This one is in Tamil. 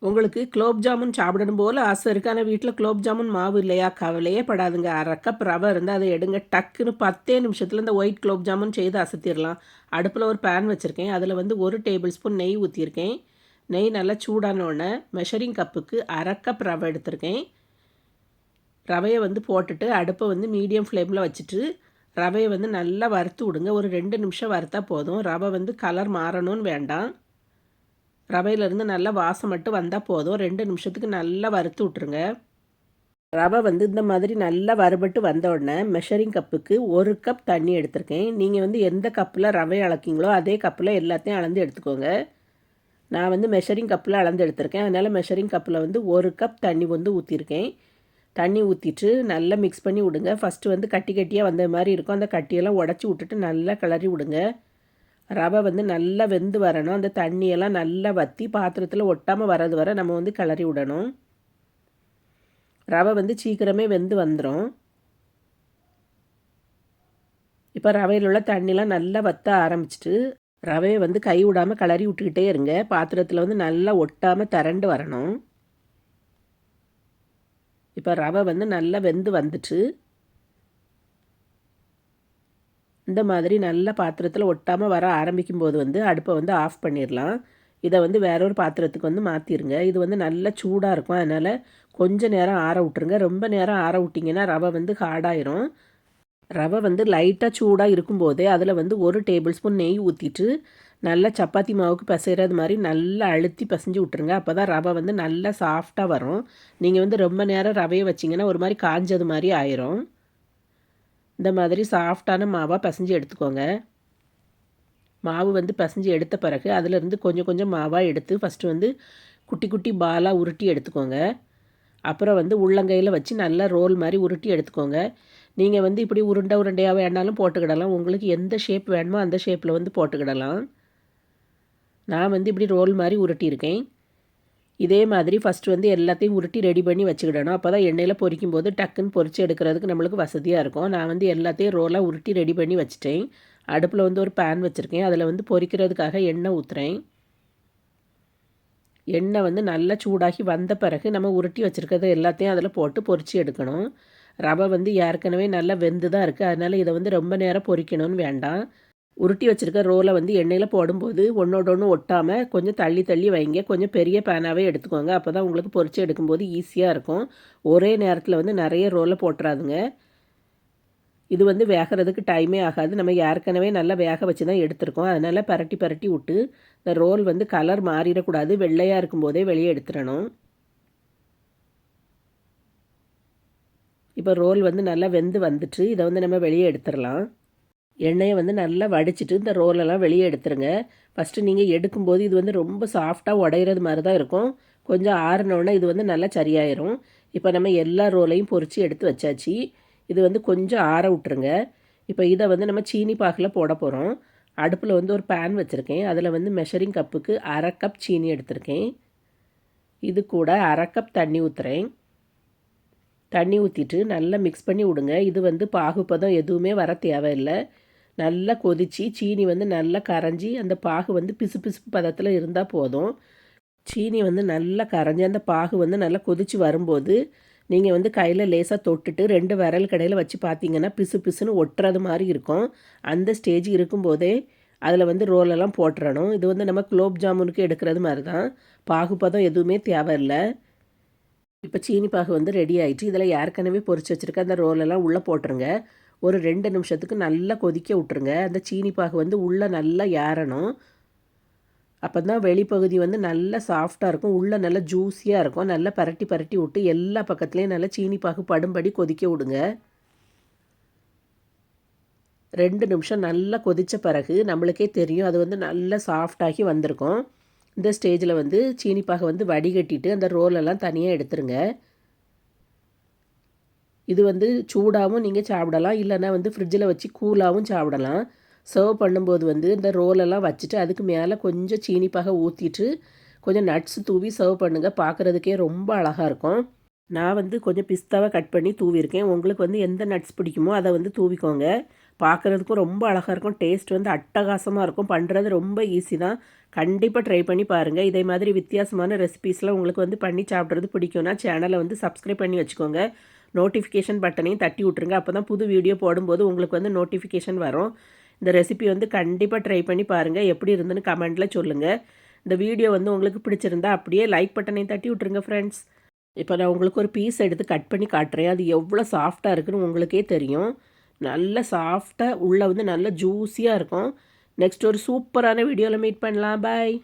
உங்களுக்கு குலோப் ஜாமுன் சாப்பிடணும் போல் ஆசை இருக்குது ஆனால் வீட்டில் குலோப் ஜாமுன் மாவு இல்லையா? கவலையே படாதுங்க. அரை கப் ரவை இருந்தால் அதை எடுங்க. டக்குன்னு பத்தே நிமிஷத்தில் இந்த ஒயிட் குலோப் ஜாமுன் செய்து அசத்திடலாம். அடுப்பில் ஒரு பேன் வச்சுருக்கேன். அதில் வந்து ஒரு டேபிள் ஸ்பூன் நெய் ஊற்றிருக்கேன் நெய் நல்லா சூடான உடனே மெஷரிங் கப்புக்கு அரை கப் ரவை எடுத்திருக்கேன். ரவையை வந்து போட்டுட்டு அடுப்பை வந்து மீடியம் ஃப்ளேமில் வச்சுட்டு ரவையை வந்து நல்லா வறுத்து விடுங்க. ஒரு ரெண்டு நிமிஷம் வறுத்தா போதும். ரவை வந்து கலர் மாறணும்னு வேண்டாம். ரவையிலேருந்து நல்லா வாசம் மட்டும் வந்தால் போதும். ரெண்டு நிமிஷத்துக்கு நல்லா வறுத்து விட்ருங்க ரவை வந்து இந்த மாதிரி நல்லா வறுபட்டு வந்த உடனே மெஷரிங் கப்புக்கு ஒரு கப் தண்ணி எடுத்திருக்கேன். நீங்கள் வந்து எந்த கப்பில் ரவை அளக்கிங்களோ அதே கப்பில் எல்லாத்தையும் அளந்து எடுத்துக்கோங்க. நான் வந்து மெஷரிங் கப்பில் அளந்து எடுத்திருக்கேன். அதனால் மெஷரிங் கப்பில் வந்து ஒரு கப் தண்ணி வந்து ஊற்றிருக்கேன் தண்ணி ஊற்றிட்டு நல்லா மிக்ஸ் பண்ணி விடுங்க. ஃபஸ்ட்டு வந்து கட்டி கட்டியாக வந்த மாதிரி இருக்கும். அந்த கட்டியெல்லாம் உடச்சி விட்டுட்டு நல்லா கிளறி விடுங்க. ரவை வந்து நல்லா வெந்து வரணும். அந்த தண்ணியெல்லாம் நல்லா வற்றி பாத்திரத்தில் ஒட்டாமல் வர்றது வர நம்ம வந்து கிளறி விடணும். ரவை வந்து சீக்கிரமே வெந்து வந்துடும் இப்போ ரவையில் உள்ள தண்ணிலாம் நல்லா வற்ற ஆரம்பிச்சிட்டு ரவையை வந்து கை விடாமல் கிளறி விட்டுக்கிட்டே இருங்க. பாத்திரத்தில் வந்து நல்லா ஒட்டாமல் திரண்டு வரணும். இப்போ ரவை வந்து நல்லா வெந்து வந்துட்டு இந்த மாதிரி நல்ல பாத்திரத்தில் ஒட்டாமல் வர ஆரம்பிக்கும் போது வந்து அடுப்பை வந்து ஆஃப் பண்ணிடலாம் இதை வந்து வேற ஒரு பாத்திரத்துக்கு வந்து மாற்றிடுங்க இது வந்து நல்லா சூடாக இருக்கும். அதனால் கொஞ்சம் நேரம் ஆற விட்ருங்க ரொம்ப நேரம் ஆற விட்டிங்கன்னா ரவை வந்து ஹார்டாயிரும். ரவை வந்து லைட்டாக சூடாக இருக்கும்போதே அதில் வந்து ஒரு டேபிள் ஸ்பூன் நெய் ஊற்றிட்டு நல்லா சப்பாத்தி மாவுக்கு பிசைகிறது மாதிரி நல்லா அழுத்தி பிசைஞ்சு விட்ருங்க அப்போ தான் ரவை வந்து நல்லா சாஃப்டாக வரும். நீங்கள் வந்து ரொம்ப நேரம் ரவையை வச்சிங்கன்னா ஒரு மாதிரி காஞ்சது மாதிரி ஆயிரும். இந்த மாதிரி சாஃப்டான மாவாக பிசைஞ்சு எடுத்துக்கோங்க. மாவு வந்து பிசைஞ்சு எடுத்த பிறகு அதிலிருந்து கொஞ்சம் கொஞ்சம் மாவாக எடுத்து ஃபஸ்ட்டு வந்து குட்டி குட்டி பாலாக உருட்டி எடுத்துக்கோங்க. அப்புறம் வந்து உள்ளங்கையில் வச்சு நல்லா ரோல் மாதிரி உருட்டி எடுத்துக்கோங்க. நீங்கள் வந்து இப்படி உருண்டை உருண்டையாக வேணாலும் போட்டுக்கிடலாம். உங்களுக்கு எந்த ஷேப் வேணுமோ அந்த ஷேப்பில் வந்து போட்டுக்கிடலாம். நான் வந்து இப்படி ரோல் மாதிரி உருட்டியிருக்கேன். இதே மாதிரி ஃபஸ்ட்டு வந்து எல்லாத்தையும் உருட்டி ரெடி பண்ணி வச்சுக்கிடணும். அப்போ தான் எண்ணெயில் பொரிக்கும் போது டக்குன்னு பொரித்து எடுக்கிறதுக்கு நம்மளுக்கு வசதியாக இருக்கும். நான் வந்து எல்லாத்தையும் ரோலாக உருட்டி ரெடி பண்ணி வச்சுட்டேன். அடுப்பில் வந்து ஒரு பேன் வச்சுருக்கேன். அதில் வந்து பொரிக்கிறதுக்காக எண்ணெய் ஊற்றுறேன் எண்ணெய் வந்து நல்லா சூடாகி வந்த பிறகு நம்ம உருட்டி வச்சுருக்கிறது எல்லாத்தையும் அதில் போட்டு பொரித்து எடுக்கணும். ரவை வந்து ஏற்கனவே நல்லா வெந்து தான் இருக்குது அதனால் இதை வந்து ரொம்ப நேரம் பொரிக்கணும்னு வேண்டாம். உருட்டி வச்சுருக்க ரோலை வந்து எண்ணெயில் போடும்போது ஒன்றோட ஒன்று ஒட்டாமல் கொஞ்சம் தள்ளி தள்ளி வைங்க. கொஞ்சம் பெரிய பேனாகவே எடுத்துக்கோங்க. அப்போ தான் உங்களுக்கு பொறிச்சு எடுக்கும்போது ஈஸியாக இருக்கும். ஒரே நேரத்தில் வந்து நிறைய ரோலை போட்டுறாதுங்க. இது வந்து வேகிறதுக்கு டைமே ஆகாது. நம்ம ஏற்கனவே நல்லா வேக வச்சு தான் எடுத்துருக்கோம். அதனால் பரட்டி பரட்டி விட்டு இந்த ரோல் வந்து கலர் மாறிடக்கூடாது. வெள்ளையாக இருக்கும்போதே வெளியே எடுத்துடணும். இப்போ ரோல் வந்து நல்லா வெந்து வந்துட்டு இதை வந்து நம்ம வெளியே எடுத்துடலாம். எண்ணெயை வந்து நல்லா வடிச்சிட்டு இந்த ரோலெல்லாம் வெளியே எடுத்துருங்க. ஃபஸ்ட்டு நீங்கள் எடுக்கும்போது இது வந்து ரொம்ப சாஃப்டாக உடையிறது மாதிரி தான் இருக்கும். கொஞ்சம் ஆறினோடனே இது வந்து நல்லா சரியாயிரும். இப்போ நம்ம எல்லா ரோலையும் பொறிச்சு எடுத்து வச்சாச்சு. இது வந்து கொஞ்சம் ஆற விட்டுருங்க. இப்போ இதை வந்து நம்ம சீனி பாகில் போட போகிறோம் அடுப்பில் வந்து ஒரு பேன் வச்சுருக்கேன். அதில் வந்து மெஷரிங் கப்புக்கு அரை கப் சீனி எடுத்திருக்கேன். இது கூட அரை கப் தண்ணி ஊற்றுறேன் தண்ணி ஊற்றிட்டு நல்லா மிக்ஸ் பண்ணி விடுங்க. இது வந்து பாகுப்பதம் எதுவுமே வர தேவையில்லை. நல்லா கொதித்து சீனி வந்து நல்லா கரைஞ்சி அந்த பாகு வந்து பிசு பிசுப்பு பதத்தில் இருந்தால் போதும். சீனி வந்து நல்லா கரைஞ்சி அந்த பாகு வந்து நல்லா கொதித்து வரும்போது நீங்கள் வந்து கையில் லேசாக தொட்டுட்டு ரெண்டு விரல் கடையில் வச்சு பார்த்தீங்கன்னா பிசு பிசுன்னு ஒட்டுறது மாதிரி இருக்கும். அந்த ஸ்டேஜ் இருக்கும்போதே அதில் வந்து ரோலெல்லாம் போட்டுறணும். இது வந்து நம்ம குலோப் ஜாமுனுக்கு எடுக்கிறது மாதிரி தான் பாகுபதம் எதுவுமே தேவையில்லை. இப்போ சீனி பாகு வந்து ரெடி ஆகிடுச்சு இதில் ஏற்கனவே பொறிச்சு வச்சுருக்க அந்த ரோலெல்லாம் உள்ளே போட்டுருங்க. ஒரு ரெண்டு நிமிஷத்துக்கு நல்லா கொதிக்க விட்ருங்க அந்த சீனி பாகு வந்து உள்ளே நல்லா ஏறணும். அப்போ தான் வெளிப்பகுதி வந்து நல்லா சாஃப்டாக இருக்கும். உள்ளே நல்லா ஜூஸியாக இருக்கும். நல்லா பரட்டி பரட்டி விட்டு எல்லா பக்கத்துலேயும் நல்லா சீனி பாகு படும்படி கொதிக்க விடுங்க. ரெண்டு நிமிஷம் நல்லா கொதித்த பிறகு நம்மளுக்கே தெரியும். அது வந்து நல்லா சாஃப்டாகி வந்திருக்கும். இந்த ஸ்டேஜில் வந்து சீனி பாகை வந்து வடிகட்டிட்டு அந்த ரோலெல்லாம் தனியாக எடுத்துருங்க. இது வந்து சூடாகவும் நீங்கள் சாப்பிடலாம். இல்லைன்னா வந்து ஃப்ரிட்ஜில் வச்சு கூலாகவும் சாப்பிடலாம். சர்வ் பண்ணும்போது வந்து இந்த ரோலெல்லாம் வச்சுட்டு அதுக்கு மேலே கொஞ்சம் சீனிப்பாக ஊற்றிட்டு கொஞ்சம் நட்ஸ் தூவி சர்வ் பண்ணுங்கள் பார்க்குறதுக்கே ரொம்ப அழகாக இருக்கும். நான் வந்து கொஞ்சம் பிஸ்தாவை கட் பண்ணி தூவியிருக்கேன். உங்களுக்கு வந்து எந்த நட்ஸ் பிடிக்குமோ அதை வந்து தூவிக்கோங்க. பார்க்குறதுக்கும் ரொம்ப அழகாக இருக்கும். டேஸ்ட் வந்து அட்டகாசமாக இருக்கும். பண்ணுறது ரொம்ப ஈஸி தான். கண்டிப்பாக ட்ரை பண்ணி பாருங்கள் இதே மாதிரி வித்தியாசமான ரெசிபீஸ்லாம் உங்களுக்கு வந்து பண்ணி சாப்பிட்றது பிடிக்கும்னா சேனலை வந்து சப்ஸ்கிரைப் பண்ணி வச்சுக்கோங்க. நோட்டிஃபிகேஷன் பட்டனையும் தட்டி விட்ருங்க அப்போ தான் புது வீடியோ போடும்போது உங்களுக்கு வந்து நோட்டிஃபிகேஷன் வரும். இந்த ரெசிபி வந்து கண்டிப்பாக ட்ரை பண்ணி பாருங்கள் எப்படி இருந்துன்னு கமெண்ட்டில் சொல்லுங்கள் இந்த வீடியோ வந்து உங்களுக்கு பிடிச்சிருந்தா அப்படியே லைக் பட்டனையும் தட்டி விட்ருங்க ஃப்ரெண்ட்ஸ் இப்போ நான் உங்களுக்கு ஒரு பீஸ் எடுத்து கட் பண்ணி காட்டுறேன். அது எவ்வளோ சாஃப்டாக இருக்குன்னு உங்களுக்கே தெரியும். நல்ல சாஃப்டாக உள்ளே வந்து நல்ல ஜூஸியாக இருக்கும். நெக்ஸ்ட் ஒரு சூப்பரான வீடியோவில் மீட் பண்ணலாம். பாய்